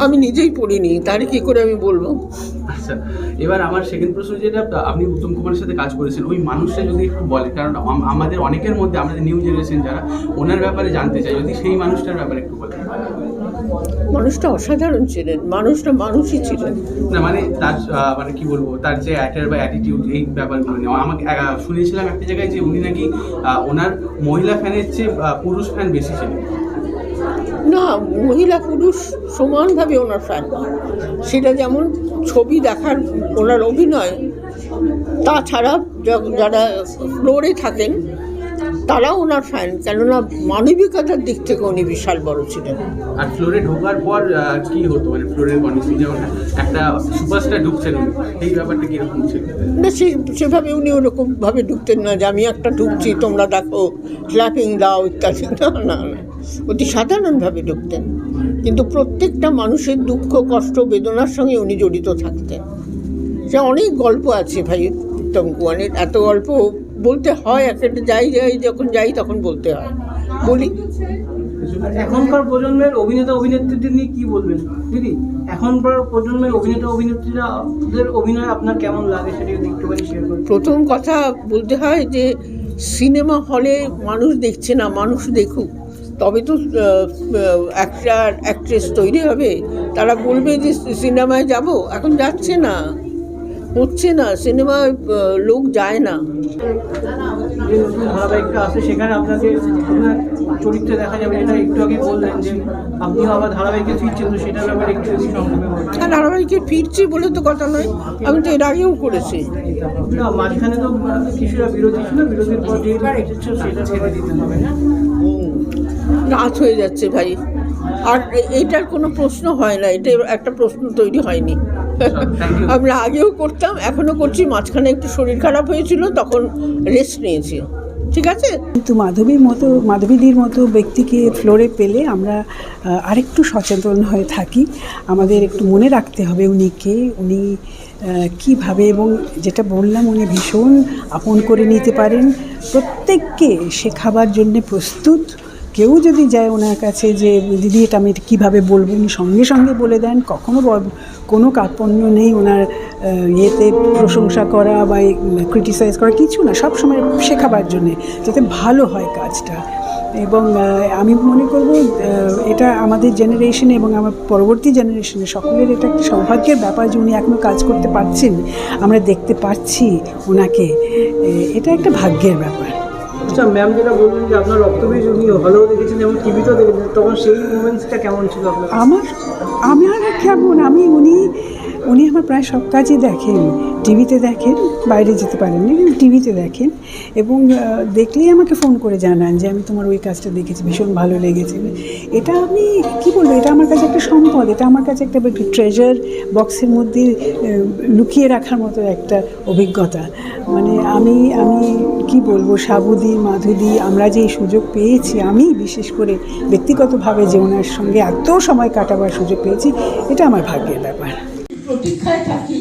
আমি নিজেই পড়িনি তাহলে কি করে আমি বলব? আচ্ছা এবার আমার সেকেন্ড প্রশ্ন যেটা আপনি উত্তম কুমারের সাথে কাজ করেছেন ওই মানুষটা যদি একটু বলে কারণ আম- আমাদের অনেকের মধ্যে আমাদের নিউ জেনারেশন যারা ওনার ব্যাপারে জানতে চাই যদি সেই মানুষটার ব্যাপারে একটু বলেন। মানুষটা অসাধারণ ছিলেন মানুষটা মানুষই ছিলেন। না মানে তার মানে কি বলব তার যে অ্যাটার বা অ্যাটিটিউড এই ব্যাপারগুলো নিয়ে। আমাকে শুনেছিলাম একটা জায়গায় যে উনি নাকি ওনার মহিলা ফ্যানের চেয়ে পুরুষ ফ্যান বেশি ছিল না, মহিলা পুরুষ সমানভাবে ওনার ফ্যান সেটা যেমন ছবি দেখার ওনার অভিনয়, তাছাড়া যারা ফ্লোরে থাকেন তারাও ওনার ফ্যান কেননা মানবিকতার দিক থেকে উনি বিশাল বড় ছিলেন। আর ফ্লোরে ঢোকার পর কি হতো? মানে ফ্লোরের কন্ডিশন যেমন একটা সুপারস্টার ঢুকছেন উনি এই ব্যাপারটা কীরকম ছিল? না সে সেভাবে উনি ওরকমভাবে ঢুকতেন না যে আমি একটা ঢুকছি তোমরা দেখো ক্ল্যাপিং দাও ইত্যাদি। না না না। অতি সাধারণভাবে ঢুকতেন। কিন্তু প্রত্যেকটা মানুষের দুঃখ কষ্ট বেদনার সঙ্গে উনি জড়িত থাকতেন। সে অনেক গল্প আছে ভাই উত্তম কুমারের। এত গল্প বলতে হয় এক একটা যাই যাই যখন যাই তখন বলতে হয়। বলি। এখনকার প্রজন্মের অভিনেতা অভিনেত্রীদের নিয়ে কি বলবেন? দিদি এখনকার প্রজন্মের অভিনেতা অভিনেত্রীরা অভিনয় আপনার কেমন লাগে সেটা যদি একটুখানি শেয়ার করেন। প্রথম কথা বলতে হয় যে সিনেমা হলে মানুষ দেখছে না মানুষ দেখুক। তবে তো অ্যাক্টার অ্যাক্ট্রেস তৈরি হবে। তারা বলবে যে সিনেমায় যাব। এখন যাচ্ছে না। হচ্ছে না সিনেমায় আহ, লোক যায় না। ধারাবাহিকটা আছে সেখানে আপনাকে আপনার চরিত্রে দেখা যাবে যেটা একটু আগে বললেন যে আপনিও আবার ধারাবাহিকে ফিরছেন তো সেটার ব্যাপারে একটু সংক্ষেপে বলেন। ধারাবাহিকে ফিরছি বলে তো কথা নয় আমি তো এর আগেও করেছি। না মাঝখানে তো কিছুটা বিরোধী ছিল বিরোধীর পর ফিরছে সেটা ছেড়ে দিতে হবে না। রাত হয়ে যাচ্ছে ভাই। আর এ- এইটার কোনো প্রশ্ন হয় না এটা একটা প্রশ্ন তৈরি হয়নি. আমরা আগেও করতাম, এখনও করছি। মাঝখানে একটু শরীর খারাপ হয়েছিল, তখন রেস্ট নিয়েছি। ঠিক আছে? কিন্তু মাধবীর মতো, মাধবীদির মতো ব্যক্তিকে ফ্লোরে পেলে আমরা আরেকটু সচেতন হয়ে থাকি। আমাদের একটু মনে রাখতে হবে উনি কে উনি কীভাবে এবং যেটা বললাম, উনি ভীষণ আপন করে নিতে পারেন। প্রত্যেককে শেখাবার জন্য প্রস্তুত। কেউ যদি যায় ওনার কাছে যে, দিদি, এটা আমি কীভাবে বলব? উনি সঙ্গে সঙ্গে বলে দেন, কখনো কোনো কার্পণ্য নেই ওনার ইয়েতে প্রশংসা করা বা ক্রিটিসাইজ করা, কিছু না, সব সময় শেখাবার জন্যে, যাতে ভালো হয় কাজটা। এবং আমি মনে করব এটা আমাদের জেনারেশনে এবং আমার পরবর্তী জেনারেশনে সকলের এটা একটা সৌভাগ্যের ব্যাপার যে উনি এখনও কাজ করতে পারছেন। আমরা দেখতে পাচ্ছি ওনাকে। এটা একটা ভাগ্যের ব্যাপার। আচ্ছা ম্যাম যেটা বললেন যে আপনার রক্তবীজ উনি হলেও দেখেছেন এবং টিভিতেও দেখেছেন, তখন সেই মুমেন্টসটা কেমন ছিল আপনার? আমার আমার কেমন আমি উনি উনি আমার প্রায় সব কাজই দেখেন, টিভিতে দেখেন, বাইরে যেতে পারেন টিভিতে দেখেন। এবং দেখলেই আমাকে ফোন করে জানান যে আমি তোমার ওই কাজটা দেখেছি, ভীষণ ভালো লেগেছে। এটা আমি, কি বলব, এটা আমার কাছে একটা সম্পদ, এটা আমার কাছে একটা ট্রেজার বক্সের মধ্যে লুকিয়ে রাখার মতো একটা অভিজ্ঞতা। মানে আমি আমি কি বলব, সাবুদি, মাধুদি, আমরা যে সুযোগ পেয়েছি, আমি বিশেষ করে ব্যক্তিগতভাবে যে ওনার সঙ্গে এত সময় কাটাবার সুযোগ পেয়েছি, এটা আমার ভাগ্যের ব্যাপার। প্রতীক্ষায় থাকি।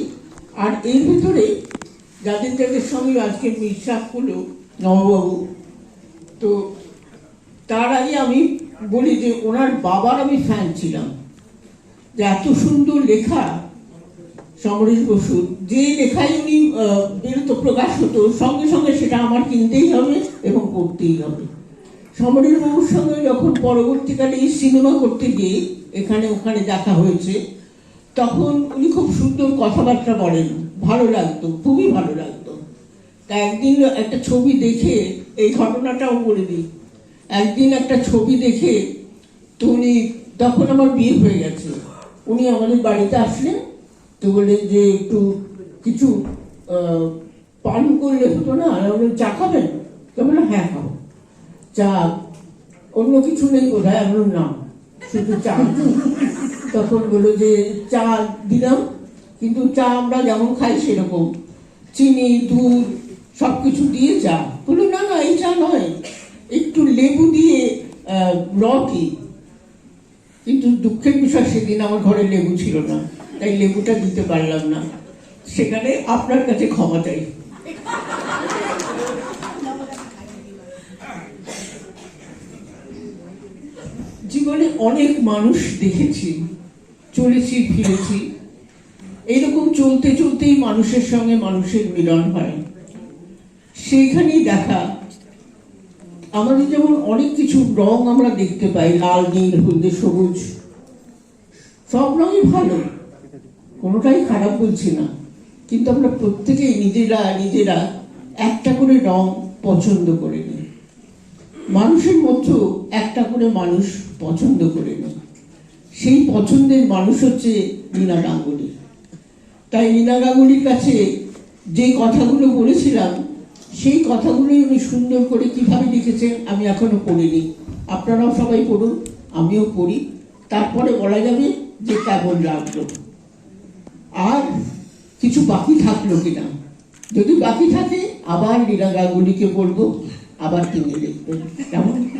আর এর ভিতরে যাদের যাদের সঙ্গে আজকে মিশাপ হলো নববাবু, তো তার আগে আমি বলি যে ওনার বাবার আমি ফ্যান ছিলাম। যে এত সুন্দর লেখা সমরেশ বসুর যে লেখায় উনি বেরোতো প্রকাশ হতো, সঙ্গে সঙ্গে সেটা আমার কিনতেই হবে এবং পড়তেই হবে। সমরেশ বাবুর সঙ্গে যখন পরবর্তীকালে এই সিনেমা করতে গিয়ে এখানে ওখানে দেখা হয়েছে তখন উনি খুব সুন্দর কথাবার্তা বলেন। ভালো লাগতো খুবই ভালো লাগতো। তা একদিন একটা ছবি দেখে এই ঘটনাটাও বলে দিই। একদিন একটা ছবি দেখে তো উনি তখন আমার বিয়ে হয়ে গেছে। উনি আমাদের বাড়িতে আসলেন তো বলে যে একটু কিছু পান করলে হতো না আর চা খাবেন? বললাম হ্যাঁ খাব। চা অন্য কিছু নেই আমি বললাম, না শুধু চা তখন বলল যে, চা দিলাম, কিন্তু চা আমরা যেমন খাই সেরকম। চিনি, দুধ সব কিছু দিয়ে চা। বলল, না না, এই চা নয়। একটু লেবু দিয়ে রটি কিন্তু দুঃখের বিষয়, সেদিন আমার ঘরে লেবু ছিল না, তাই লেবুটা দিতে পারলাম না। সেখানে আপনার কাছে ক্ষমা চাই। জীবনে অনেক মানুষ দেখেছি। চলেছি, ফিরেছি। এইরকম চলতে চলতেই মানুষের সঙ্গে মানুষের মিলন হয়। সেইখানেই দেখা। আমাদের যেমন অনেক কিছু রং আমরা দেখতে পাই, লাল, নীল, হলদে, সবুজ। সব রঙই ভালো। কোনোটাই খারাপ বলছি না। কিন্তু আমরা প্রত্যেকেই নিজেরা নিজেরা একটা করে রং পছন্দ করে নিই মানুষের মধ্যেও একটা করে মানুষ পছন্দ করে নেয় সেই পছন্দের মানুষ হচ্ছে রিনা গাঙ্গুলি। তাই রিনা গাঙ্গুলির কাছে যে কথাগুলো বলেছিলাম, সেই কথাগুলোই উনি সুন্দর করে কীভাবে লিখেছেন আমি এখনও পড়িনি। আপনারাও সবাই পড়ুন, আমিও পড়ি। তারপরে বলা যাবে যে কেমন লাগল। আর কিছু বাকি থাকল কিনা? যদি বাকি থাকে, আবার লীলা গাঙ্গুলিকে বলব, আবার তিনি লিখবেন কেমন?